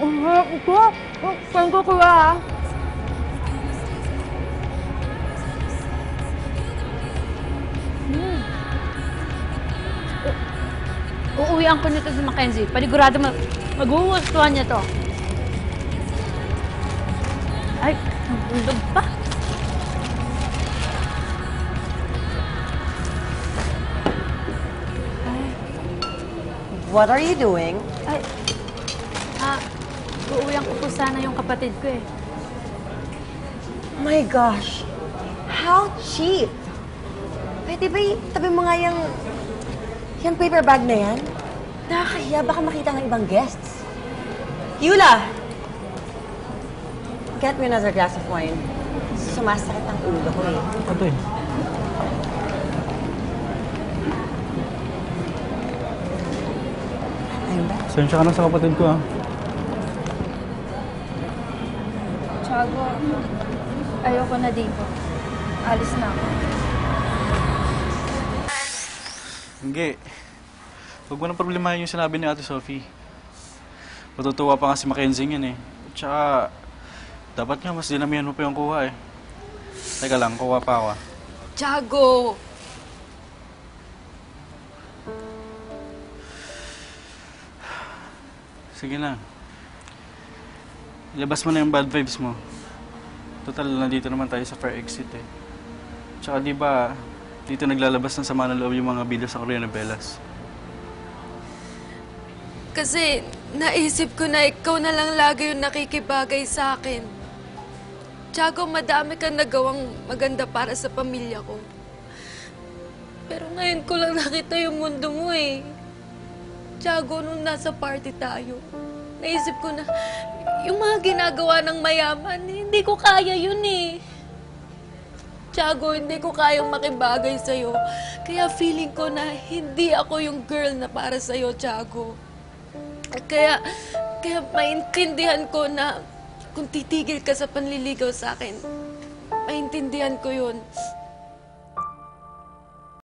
akong kukuha, ha? Hmm. U- Uuwian ko nito si Mackenzie. Panigurado mag magugustuhan niya to. Ay, nabulog pa. What are you doing? Ay, ah, uuwian ko po sana yung kapatid ko eh. My gosh. How cheap. Pwede ba tabi mo nga yung, yung paper bag na yan? Nakakahiya, baka makita ng ibang guests. Yula! Get me another glass of wine. Sumasakit ang ulo ko eh. Ito eh. Ayun ba? Sensya ka na sa kapatid ko ah. Tiago, ayoko na dito. Alis na ako. Hindi. Huwag mo nang problemahin yung sinabi ni Ate Sophie. Matutuwa pa nga si Mackenzie yan eh. Tsaka, dapat nga mas dinamihan mo pa yung kuha eh. Teka lang, kuha pa ako ah. Tiago! Sige na. Ilabas mo na yung bad vibes mo. Total, nandito naman tayo sa fair exit eh. Tsaka di ba, dito naglalabas ng sama ng loob yung mga bida sa Korea Belas. Kasi naisip ko na ikaw na lang lagi yung nakikibagay sa akin. Tiago, madami kang nagawang maganda para sa pamilya ko. Pero ngayon ko lang nakita yung mundo mo eh. Tiago, nung nasa party tayo, naisip ko na yung mga ginagawa ng mayaman, hindi ko kaya yun eh. Tiago, hindi ko kayang makibagay sa'yo. Kaya feeling ko na hindi ako yung girl na para sa'yo, Tiago. Kaya, kaya maintindihan ko na kung titigil ka sa panliligaw sa akin, maintindihan ko yun.